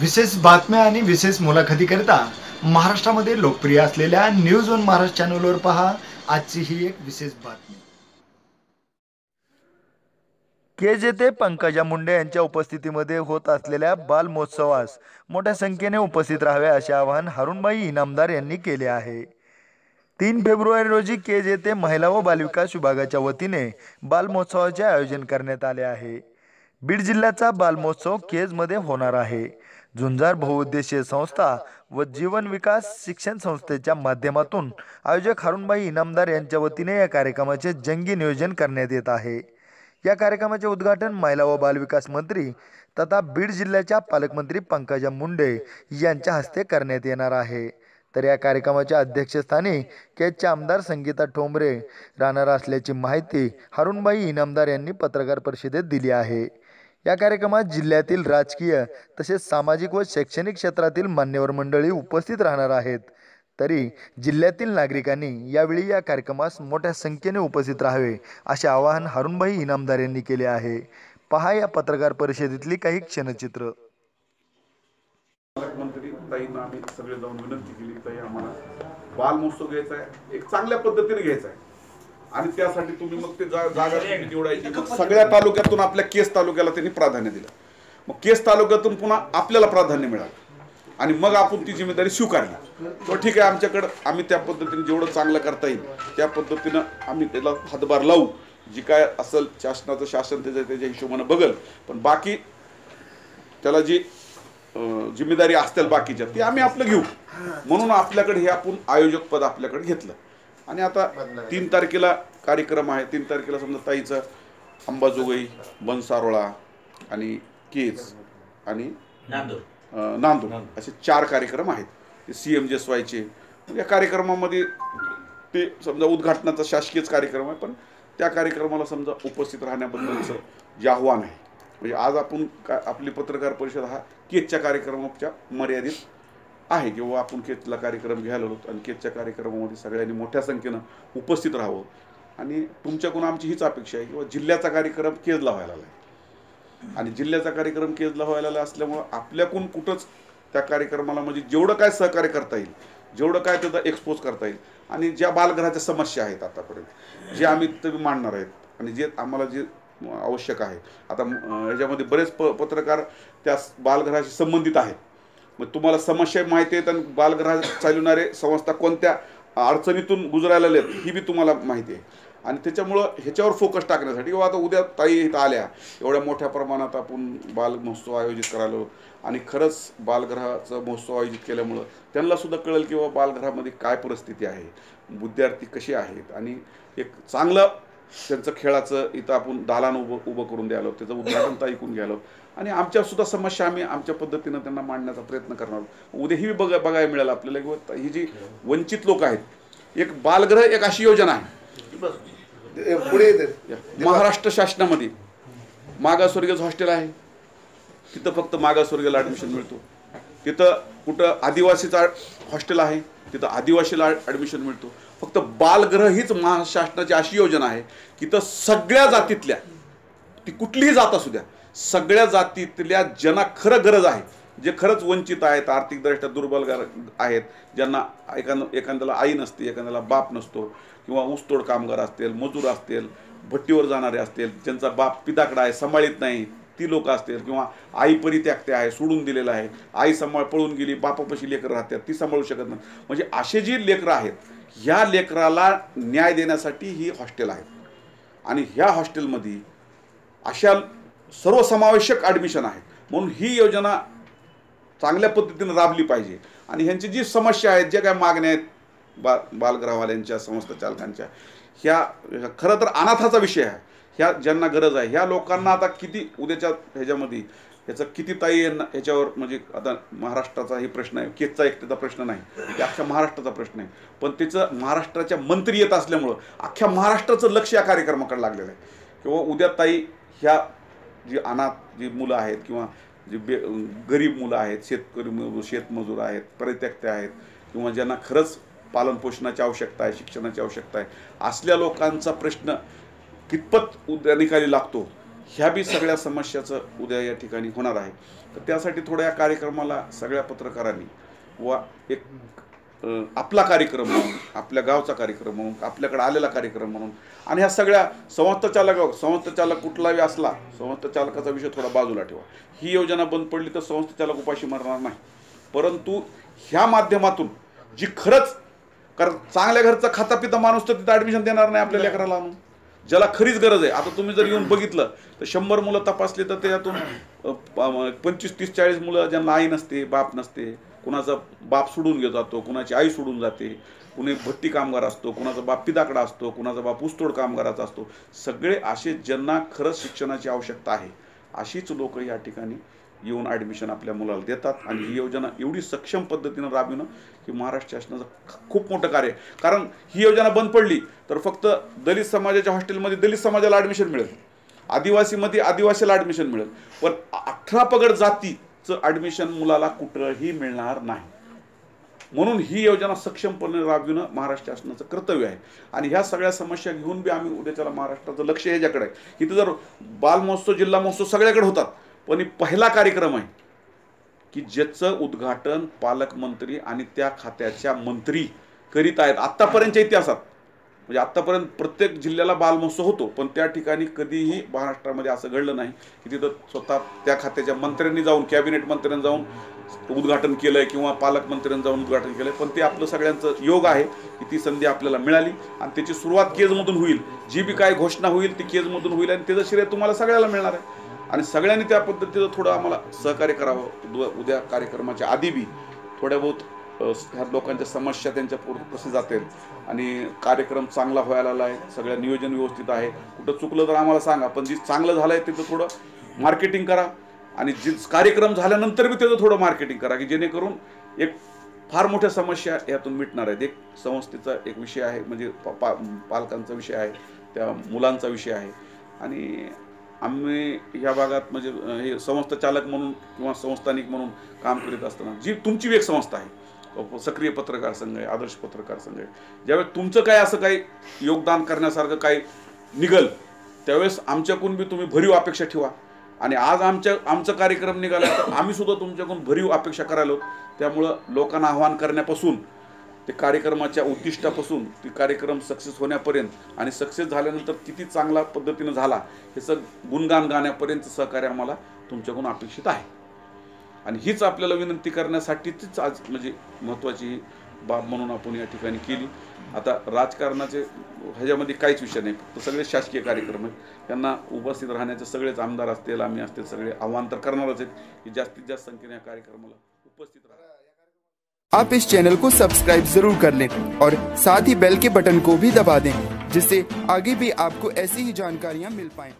विशेष बातम्या आणि विशेष मुलाखतीकरिता महाराष्ट्रामध्ये लोकप्रिय असलेल्या न्यूज ऑन महाराष्ट्र चॅनलवर पहा. आजची ही एक विशेष बातमी. के जे पंकजा मुंडे यांच्या उपस्थितीमध्ये होत असलेल्या बालमहोत्सवास मोठ्या संख्येने उपस्थित राहावे असे आवाहन हरुणबाई इनामदार यांनी केले आहे. तीन फेब्रुवारी रोजी के येथे महिला व बालविकास विभागाच्या वतीने बालमहोत्सवाचे आयोजन करण्यात आले आहे. बीड जिल्ह्याचा बालमहोत्सव केजमध्ये होणार आहे. झुंजार बहुउद्देशीय संस्था व जीवन विकास शिक्षण संस्थेच्या माध्यमातून आयोजक हरुणबाई इनामदार यांच्या वतीने या कार्यक्रमाचे जंगी नियोजन करण्यात येत आहे. या कार्यक्रमाचे उद्घाटन महिला व बालविकास मंत्री तथा बीड जिल्ह्याच्या पालकमंत्री पंकजा मुंडे यांच्या हस्ते करण्यात येणार आहे. तर या कार्यक्रमाच्या अध्यक्षस्थानी केचे आमदार संगीता ठोंबरे राहणार असल्याची माहिती हरुणबाई इनामदार यांनी पत्रकार परिषदेत दिली आहे. या कार्यक्रमात जिल्ह्यातील राजकीय तसेच सामाजिक व शैक्षणिक क्षेत्रातील मान्यवर मंडळी उपस्थित राहणार आहेत. तरी जिल्ह्यातील नागरिकांनी यावेळी या कार्यक्रमास मोठ्या संख्येने उपस्थित राहावे असे आवाहन हरुणभाई इनामदार यांनी केले आहे. पहा या पत्रकार परिषदेतली काही क्षणचित्र. पालकमंत्री ताईंना आम्ही सगळे जाऊन विनंती केली ताई आम्हाला बाल महोत्सव घ्यायचा आहे एक चांगल्या पद्धतीने घ्यायचा आहे. आणि त्यासाठी तुम्ही मग ते जा- जागा तुम्ही निवडायची. मग सगळ्या तालुक्यातून आपल्या केस तालुक्याला त्यांनी प्राधान्य दिलं. मग केस तालुक्यातून पुन्हा आपल्याला प्राधान्य मिळालं. आणि मग आपण ती जिम्मेदारी स्वीकारली. तो ठीक आहे आमच्याकडं आम्ही त्या पद्धतीने जेवढं चांगलं करता येईल त्या पद्धतीनं आम्ही त्याला हातभार लावू. जी काय असेल शासनाचं शासन त्याच्या त्याच्या हिशोबानं बघल. पण बाकी त्याला जी अं, जिम्मेदारी असतील बाकीच्या ती आम्ही आपलं घेऊ. म्हणून आपल्याकडे हे आपण आयोजक पद आपल्याकडे घेतलं. आणि आता तीन तारखेला कार्यक्रम आहे. तीन तारखेला समजा ताईचं अंबाजोगाई बनसारोळा आणि केज आणि नांदूर. असे चार कार्यक्रम आहेत. ते सी एम जेस व्हायचे या कार्यक्रमामध्ये ते समजा उद्घाटनाचा शासकीयच कार्यक्रम आहे पण त्या कार्यक्रमाला समजा उपस्थित राहण्याबद्दलचं जे आव्हान आहे. म्हणजे आज आपण का आपली पत्रकार परिषद हा केजच्या कार्यक्रमाच्या मर्यादित आहे किंवा आपण केतला कार्यक्रम घ्यायला आलो आणि केतच्या कार्यक्रमामध्ये सगळ्यांनी मोठ्या संख्येनं उपस्थित राहावं. आणि तुमच्याकडून आमची हीच अपेक्षा आहे किंवा जिल्ह्याचा कार्यक्रम केजला व्हायला आहे. आणि जिल्ह्याचा कार्यक्रम केजला व्हायला असल्यामुळं आपल्याकडून कुठंच त्या कार्यक्रमाला म्हणजे जेवढं काय सहकार्य करता येईल जेवढं काय त्याचा एक्सपोज करता येईल आणि ज्या बालग्रहाच्या समस्या आहेत आतापर्यंत जे आम्ही तुम्ही मांडणार आहेत आणि जे आम्हाला जे आवश्यक आहे. आता याच्यामध्ये बरेच प पत्रकार त्या बालग्रहाशी संबंधित आहेत. मग तुम्हाला समस्या माहिती आहेत आणि बालगृह चालवणारे संस्था कोणत्या अडचणीतून गुजरायला आहेत ही बी तुम्हाला माहिती आहे. आणि त्याच्यामुळं ह्याच्यावर फोकस टाकण्यासाठी किंवा आता उद्या ताई इथं आल्या. एवढ्या मोठ्या प्रमाणात आपण बाल महोत्सव आयोजित करायला आणि खरंच बालग्रहाचं महोत्सव आयोजित केल्यामुळं त्यांना सुद्धा कळेल बाबा बालग्रहामध्ये काय परिस्थिती आहे विद्यार्थी कसे आहेत आणि एक चांगलं त्यांचं खेळाचं इथं आपण दालन उभं उभं करून द्यायला त्याचं उद्घाटन तर ऐकून घ्यायला आणि आमच्या सुद्धा समस्या आम्ही आमच्या पद्धतीनं त्यांना मांडण्याचा प्रयत्न करणार आहोत. उद्या ही बघा बघायला मिळेल आपल्याला किंवा ही जी वंचित लोक आहेत एक बालगृह एक अशी योजना आहे. पुढे महाराष्ट्र शासनामध्ये मागासवर्गीय हॉस्टेल आहे. तिथं फक्त मागासवर्गीयला ॲडमिशन मिळतो. तिथं कुठं आदिवासीचा हॉस्टेल आहे तिथं आदिवासीला ॲडमिशन मिळतो. फक्त बालगृह हीच महाराष्ट्राची अशी योजना आहे की तर सगळ्या जातीतल्या ती कुठलीही जात असू द्या सगळ्या जातीतल्या ज्यांना खरं गरज आहे जे खरंच वंचित आहेत आर्थिकदृष्ट्या दुर्बल आहेत ज्यांना एखाद एखाद्याला आई नसते एखाद्याला बाप नसतो किंवा ऊसतोड कामगार असतील मजूर असतील भट्टीवर जाणारे असतील ज्यांचा बाप पिताकडा आहे सांभाळीत नाही ती लोक असतील किंवा आई परित्यागते आहे सोडून दिलेलं आहे आई सांभाळ पळून गेली बापापाशी लेकरं राहतात ती सांभाळू शकत नाही. म्हणजे असे जी लेकरं आहेत ह्या लेकराला न्याय देण्यासाठी ही हॉस्टेल आहेत आणि ह्या हॉस्टेलमध्ये अशा सर्वसमावेशक ॲडमिशन आहे म्हणून ही योजना चांगल्या पद्धतीने राबली पाहिजे. आणि ह्यांची जी समस्या आहेत ज्या काय मागण्या आहेत बा बालगृहवाल्यांच्या संस्था चालकांच्या ह्या ह्या खरं तर अनाथाचा विषय आहे. ह्या ज्यांना गरज आहे ह्या लोकांना आता किती उद्याच्या ह्याच्यामध्ये ह्याचं किती ताई यांना ह्याच्यावर म्हणजे आता महाराष्ट्राचा हे प्रश्न आहे केजचा एकट्याचा प्रश्न नाही ते अख्ख्या महाराष्ट्राचा प्रश्न आहे. पण त्याचं महाराष्ट्राच्या मंत्री येत असल्यामुळं अख्ख्या महाराष्ट्राचं लक्ष या कार्यक्रमाकडे लागलेलं आहे. किंवा उद्या ताई ह्या जी अनाथ जी मुलं आहेत किंवा जे बे गरीब मुलं आहेत शेतकरी शेतमजूर आहेत परित्यक्ते आहेत किंवा ज्यांना खरंच पालनपोषणाची आवश्यकता आहे शिक्षणाची आवश्यकता आहे असल्या लोकांचा प्रश्न कितपत उद्या निकाली लागतो ह्या बी सगळ्या समस्याचं उद्या या ठिकाणी होणार आहे. तर त्यासाठी थोड्या या कार्यक्रमाला सगळ्या पत्रकारांनी व एक आपला कार्यक्रम म्हणून आपल्या गावचा कार्यक्रम म्हणून आपल्याकडे आलेला कार्यक्रम म्हणून आणि ह्या सगळ्या संस्थाचालक संस्थाचालक कुठलाही असला संस्थाचालकाचा विषय थोडा बाजूला ठेवा. ही योजना बंद पडली तर संस्थाचालक उपाशी मरणार नाही. परंतु ह्या माध्यमातून जी खरंच कारण चांगल्या घरचा खाता पिता माणूस तर तिथं ॲडमिशन देणार नाही आपल्या लेकराला आणून ज्याला खरीच गरज आहे. आता तुम्ही जर येऊन बघितलं तर शंभर मुलं तपासली तर त्यातून पंचवीस तीस चाळीस मुलं ज्यांना आई नसते बाप नसते कुणाचा बाप सोडून घेत जातो कुणाची आई सोडून जाते कुणी भट्टी कामगार असतो कुणाचा बाप पिदाकडा असतो कुणाचा बाप ऊसतोड कामगाराचा असतो. सगळे असे ज्यांना खरंच शिक्षणाची आवश्यकता आहे. अशीच लोक या ठिकाणी येऊन ॲडमिशन आपल्या मुलाला देतात. आणि ही योजना एवढी सक्षम पद्धतीनं राबविणं की महाराष्ट्र शासनाचं खूप मोठं कार्य आहे. कारण ही योजना बंद पडली तर फक्त दलित समाजाच्या हॉस्टेलमध्ये दलित समाजाला ॲडमिशन मिळेल. आदिवासीमध्ये आदिवासीला ॲडमिशन मिळेल. पण अठरा पगड जातीचं ॲडमिशन मुलाला कुठंही मिळणार नाही. म्हणून ही योजना सक्षमपणे राबविणं महाराष्ट्र शासनाचं कर्तव्य आहे. आणि ह्या सगळ्या समस्या घेऊन बी आम्ही उद्याच्याला महाराष्ट्राचं लक्ष ह्याच्याकडे आहे. इथं जर बाल महोत्सव जिल्हा महोत्सव सगळ्याकडे होतात पण पहिला कार्यक्रम आहे की ज्याचं उद्घाटन पालकमंत्री आणि त्या खात्याच्या मंत्री करीत आहेत. आत्तापर्यंतच्या इतिहासात. म्हणजे आत्तापर्यंत प्रत्येक जिल्ह्याला बालमहोत्सव होतो पण त्या ठिकाणी कधीही महाराष्ट्रामध्ये असं घडलं नाही की तिथं स्वतः त्या खात्याच्या मंत्र्यांनी जाऊन कॅबिनेट मंत्र्यांनी जाऊन उद्घाटन केलंय किंवा पालकमंत्र्यांनी जाऊन उद्घाटन केलंय. पण ते आपलं सगळ्यांचं योग आहे की ती संधी आपल्याला मिळाली आणि त्याची सुरुवात केजमधून होईल. जी बी काय घोषणा होईल ती केजमधून होईल आणि त्याचं श्रेय तुम्हाला सगळ्याला मिळणार आहे. आणि सगळ्यांनी त्या पद्धतीचं थोडं आम्हाला सहकार्य करावं. उद्या- उद्या कार्यक्रमाच्या आधी बी थोड्या बहुत ह्या लोकांच्या समस्या त्यांच्या पूर्ण कसे जातील आणि कार्यक्रम चांगला व्हायला आला आहे सगळं नियोजन व्यवस्थित आहे. कुठं चुकलं तर आम्हाला सांगा पण जे चांगलं झालं आहे तिथं थोडं मार्केटिंग करा आणि जे कार्यक्रम झाल्यानंतर बी त्याचं थोडं मार्केटिंग करा की जेणेकरून एक फार मोठ्या समस्या यातून मिटणार आहेत. एक संस्थेचा एक विषय आहे म्हणजे पा पा- पालकांचा विषय आहे त्या मुलांचा विषय आहे. आणि आम्ही ह्या भागात म्हणजे हे संस्था चालक म्हणून किंवा संस्थानिक म्हणून काम करीत असताना जी तुमची एक संस्था आहे सक्रिय पत्रकार संघ आहे आदर्श पत्रकार संघ आहे ज्यावेळेस तुमचं काय असं काही योगदान करण्यासारखं काही निघल त्यावेळेस आमच्याकडून बी तुम्ही भरीव अपेक्षा ठेवा. आणि आज आमच्या आमचा कार्यक्रम निघाला तर आम्हीसुद्धा तुमच्याकडून भरीव अपेक्षा करायलो. त्यामुळं लोकांना आव्हान करण्यापासून ते कार्यक्रमाच्या उद्दिष्टापासून ते कार्यक्रम सक्सेस होण्यापर्यंत आणि सक्सेस झाल्यानंतर किती चांगला पद्धतीनं झाला हे सग गुणगान गाण्यापर्यंत सहकार्य आम्हाला तुमच्याकडून अपेक्षित आहे. आणि हीच आपल्याला विनंती करण्यासाठीच आज म्हणजे महत्त्वाची बाब म्हणून आपण या ठिकाणी केली. आता राजकारणाचे ह्याच्यामध्ये काहीच विषय नाही फक्त सगळे शासकीय कार्यक्रम आहेत. त्यांना उपस्थित राहण्याचे सगळेच आमदार असतील आम्ही असतील सगळे आव्हान तर करणारच आहेत. की जास्तीत जास्त संख्येने या कार्यक्रमाला उपस्थित राहा. आप इस चैनल को सब्सक्राइब जरूर कर लें और साथ ही बेल के बटन को भी दबा दें जिससे आगे भी आपको ऐसी ही जानकारियां मिल पाएं।